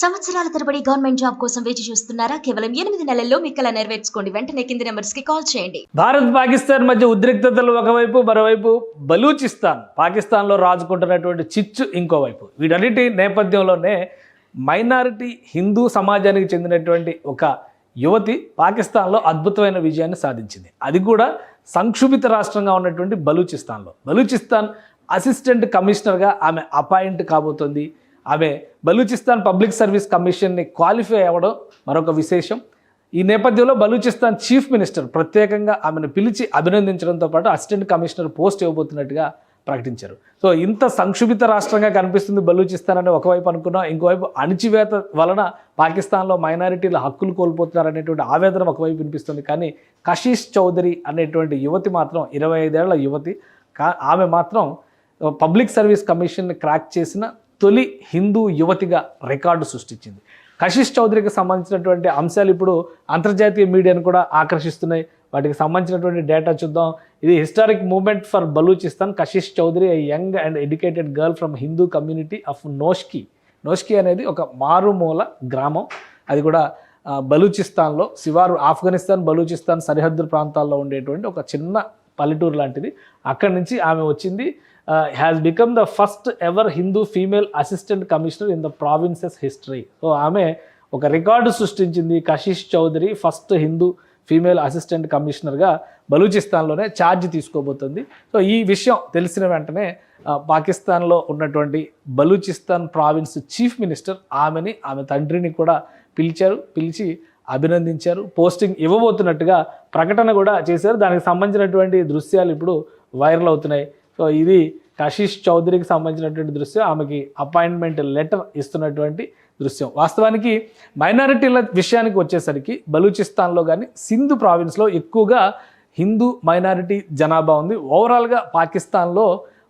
సంవత్సరాల తరబడి government job కోసం వేచి చూస్తున్నారా? కేవలం ఎనిమిది నెలల్లో మీ కళ నెరవేర్చుకోండి. వెంటనే కింది నెంబర్స్కి కాల్ చేయండి. భారత్ పాకిస్తాన్ మధ్య ఉద్రిక్తతలు ఒకవైపు మరోవైపు బలూచిస్తాన్ పాకిస్తాన్లో రాజుకుంటున్నటువంటి చిచ్చు ఇంకోవైపు. వీటన్నిటి నేపథ్యంలోనే మైనారిటీ హిందూ సమాజానికి చెందినటువంటి ఒక యువతి పాకిస్తాన్లో అద్భుతమైన విజయాన్ని సాధించింది. అది కూడా సంక్షుభిత రాష్ట్రంగా ఉన్నటువంటి బలూచిస్తాన్లో. బలూచిస్తాన్ అసిస్టెంట్ కమిషనర్గా ఆమె అపాయింట్ కాబోతోంది. ఆమె బలూచిస్తాన్ పబ్లిక్ సర్వీస్ కమిషన్ని క్వాలిఫై అవ్వడం మరొక విశేషం. ఈ నేపథ్యంలో బలూచిస్తాన్ చీఫ్ మినిస్టర్ ప్రత్యేకంగా ఆమెను పిలిచి అభినందించడంతో పాటు అసిస్టెంట్ కమిషనర్ పోస్ట్ ఇవ్వబోతున్నట్టుగా ప్రకటించారు. సో ఇంత సంక్షుభిత రాష్ట్రంగా కనిపిస్తుంది బలూచిస్తాన్ అని ఒకవైపు అనుకున్నాం ఇంకోవైపు అణిచివేత వలన పాకిస్తాన్లో మైనారిటీల హక్కులు కోల్పోతున్నారు అనేటువంటి ఆవేదన ఒకవైపు వినిపిస్తుంది. కానీ కషీష్ చౌదరి అనేటువంటి యువతి మాత్రం ఇరవై ఐదేళ్ళ యువతి కా ఆమె మాత్రం పబ్లిక్ సర్వీస్ కమిషన్ని క్రాక్ చేసిన తొలి హిందూ యువతిగా రికార్డు సృష్టించింది. కశిష్ చౌదరికి సంబంధించినటువంటి అంశాలు ఇప్పుడు అంతర్జాతీయ మీడియాను కూడా ఆకర్షిస్తున్నాయి. వాటికి సంబంధించినటువంటి డేటా చూద్దాం. ఇది historic moment for Balochistan. Kashish Chaudhary a young and educated girl from Hindu community of Noshki Noshki అనేది ఒక మారుమూల గ్రామం. అది కూడా బలూచిస్తాన్లో శివారు ఆఫ్ఘనిస్తాన్ బలూచిస్తాన్ సరిహద్దు ప్రాంతాల్లో ఉండేటువంటి ఒక చిన్న పల్లెటూరు లాంటిది. అక్కడి నుంచి ఆమె వచ్చింది. Has become the first ever Hindu female assistant commissioner in the province's history so ఆమె ఒక రికార్డు సృష్టించింది. Kashish Chaudhary first Hindu female assistant కమిషనర్గా బలూచిస్తాన్లోనే ఛార్జ్ తీసుకోబోతుంది. సో ఈ విషయం తెలిసిన వెంటనే పాకిస్తాన్లో ఉన్నటువంటి బలూచిస్తాన్ ప్రావిన్స్ చీఫ్ మినిస్టర్ ఆమెని ఆమె తండ్రిని కూడా పిలిచారు. పిలిచి అభినందించారు. పోస్టింగ్ ఇవ్వబోతున్నట్టుగా ప్రకటన కూడా చేశారు. దానికి సంబంధించినటువంటి దృశ్యాలు ఇప్పుడు వైరల్ అవుతున్నాయి. సో ఇది కషిష్ చౌదరికి సంబంధించినటువంటి దృశ్యం. ఆమెకి అపాయింట్మెంట్ లెటర్ ఇస్తున్నటువంటి దృశ్యం. వాస్తవానికి మైనారిటీల విషయానికి వచ్చేసరికి బలూచిస్తాన్లో కానీ సింధు ప్రావిన్స్లో ఎక్కువగా హిందూ మైనారిటీ జనాభా ఉంది. ఓవరాల్గా పాకిస్తాన్లో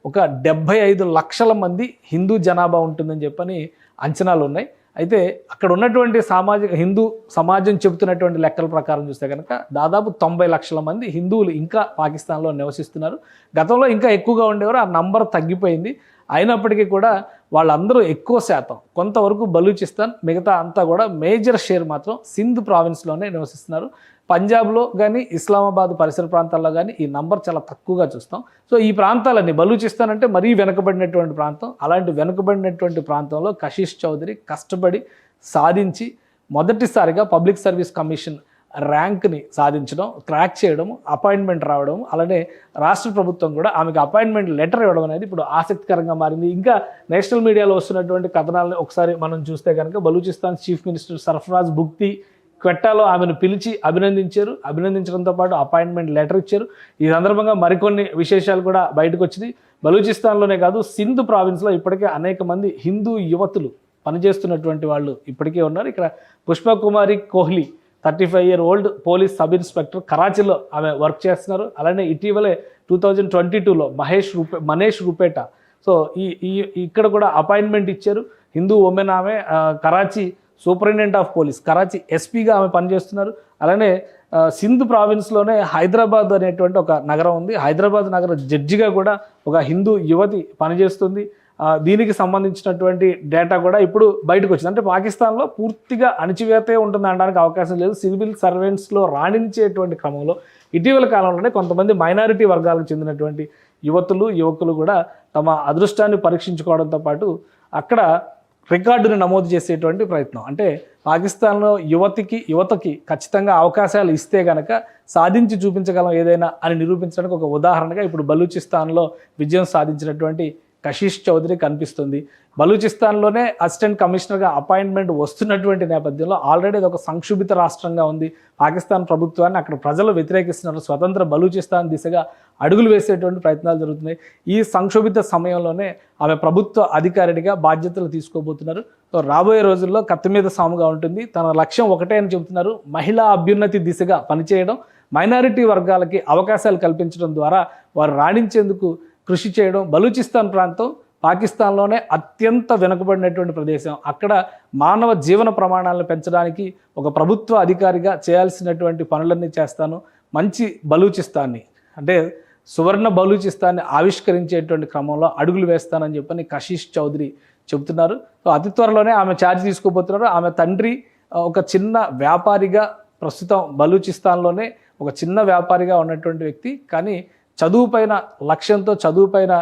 ఒక డెబ్భై ఐదు లక్షల మంది హిందూ జనాభా ఉంటుందని చెప్పని అంచనాలు ఉన్నాయి. అయితే అక్కడ ఉన్నటువంటి సామాజిక హిందూ సమాజం చెబుతున్నటువంటి లెక్కల ప్రకారం చూస్తే కనుక దాదాపు తొంభై లక్షల మంది హిందువులు ఇంకా పాకిస్తాన్లో నివసిస్తున్నారు. గతంలో ఇంకా ఎక్కువగా ఉండేవారు ఆ నంబర్ తగ్గిపోయింది. అయినప్పటికీ కూడా వాళ్ళందరూ ఎక్కువ శాతం కొంతవరకు బలూచిస్తాన్ మిగతా అంతా కూడా మేజర్ షేర్ మాత్రం సింధ్ ప్రావిన్స్లోనే నివసిస్తున్నారు. పంజాబ్లో కానీ ఇస్లామాబాద్ పరిసర ప్రాంతాల్లో కానీ ఈ నంబర్ చాలా తక్కువగా చూస్తాం. సో ఈ ప్రాంతాలన్నీ బలూచిస్తాన్ అంటే మరీ వెనుకబడినటువంటి ప్రాంతం. అలాంటి వెనుకబడినటువంటి ప్రాంతంలో కషిష్ చౌదరి కష్టపడి సాధించి మొదటిసారిగా పబ్లిక్ సర్వీస్ కమిషన్ ర్యాంక్ని సాధించడం క్రాక్ చేయడం అపాయింట్మెంట్ రావడం అలానే రాష్ట్ర ప్రభుత్వం కూడా ఆమెకు అపాయింట్మెంట్ లెటర్ ఇవ్వడం అనేది ఇప్పుడు ఆసక్తికరంగా మారింది. ఇంకా నేషనల్ మీడియాలో వస్తున్నటువంటి కథనాలను ఒకసారి మనం చూస్తే కనుక బలూచిస్తాన్ చీఫ్ మినిస్టర్ సర్ఫరాజ్ బుక్తి క్వెట్టాలో ఆమెను పిలిచి అభినందించారు. అభినందించడంతో పాటు అపాయింట్మెంట్ లెటర్ ఇచ్చారు. ఈ సందర్భంగా మరికొన్ని విశేషాలు కూడా బయటకు వచ్చింది బలూచిస్తాన్లోనే కాదు సింధు ప్రావిన్స్లో ఇప్పటికే అనేక మంది హిందూ యువతులు పనిచేస్తున్నటువంటి వాళ్ళు ఇప్పటికే ఉన్నారు. ఇక్కడ Pushpakumari Kohli thirty five year old police sub inspector కరాచీలో ఆమె వర్క్ చేస్తున్నారు. అలానే ఇటీవలే టూ థౌజండ్ ట్వంటీ టూలో మహేష్ రూపే మనేష్ రూపేట. సో ఈ ఈ ఇక్కడ కూడా అపాయింట్మెంట్ ఇచ్చారు. హిందూ ఉమెన్ ఆమె Karachi superintendent of police Karachi ఎస్పీగా ఆమె పనిచేస్తున్నారు. అలానే సింధ్ ప్రావిన్స్లోనే హైదరాబాద్ అనేటువంటి ఒక నగరం ఉంది. హైదరాబాద్ నగర జడ్జిగా కూడా ఒక హిందూ యువతి పనిచేస్తుంది. దీనికి సంబంధించినటువంటి డేటా కూడా ఇప్పుడు బయటకు వచ్చింది. అంటే పాకిస్తాన్లో పూర్తిగా అణిచివేతే ఉంటుంది అనడానికి అవకాశం లేదు. సివిల్ సర్వెంట్స్లో రాణించేటువంటి క్రమంలో ఇటీవల కాలంలోనే కొంతమంది మైనారిటీ వర్గాలకు చెందినటువంటి యువతులు యువకులు కూడా తమ అదృష్టాన్ని పరీక్షించుకోవడంతో పాటు అక్కడ రికార్డును నమోదు చేసేటువంటి ప్రయత్నం. అంటే పాకిస్తాన్లో యువతికి యువతకి ఖచ్చితంగా అవకాశాలు ఇస్తే గనక సాధించి చూపించగలం ఏదైనా అని నిరూపించడానికి ఒక ఉదాహరణగా ఇప్పుడు బలూచిస్తాన్లో విజయం సాధించినటువంటి కషీష్ చౌదరి కనిపిస్తుంది. బలూచిస్తాన్లోనే అసిస్టెంట్ కమిషనర్గా అపాయింట్మెంట్ వస్తున్నటువంటి నేపథ్యంలో ఆల్రెడీ అది ఒక సంక్షుభిత రాష్ట్రంగా ఉంది. పాకిస్తాన్ ప్రభుత్వాన్ని అక్కడ ప్రజలు వ్యతిరేకిస్తున్నారు. స్వతంత్ర బలూచిస్తాన్ దిశగా అడుగులు వేసేటువంటి ప్రయత్నాలు జరుగుతున్నాయి. ఈ సంక్షోభిత సమయంలోనే ఆమె ప్రభుత్వ అధికారినిగా బాధ్యతలు తీసుకోబోతున్నారు. సో రాబోయే రోజుల్లో కత్తి మీద సాముగా ఉంటుంది. తన లక్ష్యం ఒకటే అని చెబుతున్నారు. మహిళా అభ్యున్నతి దిశగా పనిచేయడం మైనారిటీ వర్గాలకి అవకాశాలు కల్పించడం ద్వారా వారు రాణించేందుకు కృషి చేయడం బలూచిస్తాన్ ప్రాంతం పాకిస్తాన్లోనే అత్యంత వెనుకబడినటువంటి ప్రదేశం. అక్కడ మానవ జీవన ప్రమాణాలను పెంచడానికి ఒక ప్రభుత్వ అధికారిగా చేయాల్సినటువంటి పనులన్నీ చేస్తాను. మంచి బలూచిస్తాన్ని అంటే సువర్ణ బలూచిస్తాన్ని ఆవిష్కరించేటువంటి క్రమంలో అడుగులు వేస్తానని చెప్పని కషీష్ చౌదరి చెబుతున్నారు. సో అతి త్వరలోనే ఆమె ఛార్జ్ తీసుకోబోతున్నారు. ఆమె తండ్రి ఒక చిన్న వ్యాపారిగా ప్రస్తుతం బలూచిస్తాన్లోనే ఒక చిన్న వ్యాపారిగా ఉన్నటువంటి వ్యక్తి. కానీ చదువు పైన లక్ష్యంతో చదువు పైన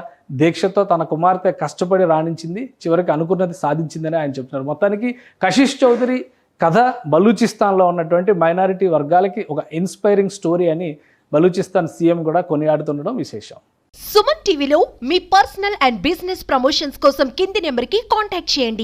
దీక్షతో తన కుమార్తె కష్టపడి రాణించింది చివరికి అనుకున్నది సాధించిందని ఆయన చెప్తున్నారు. మొత్తానికి కశిష్ చౌదరి కథ బలూచిస్తాన్లో ఉన్నటువంటి మైనారిటీ వర్గాలకి ఒక ఇన్స్పైరింగ్ స్టోరీ అని బలూచిస్తాన్ సీఎం కూడా కొనియాడుతుండడం విశేషం. సుమన్ టీవీలో మీ పర్సనల్ అండ్ బిజినెస్ ప్రమోషన్స్ కోసం కింది నెంబర్కి కాంటాక్ట్ చేయండి.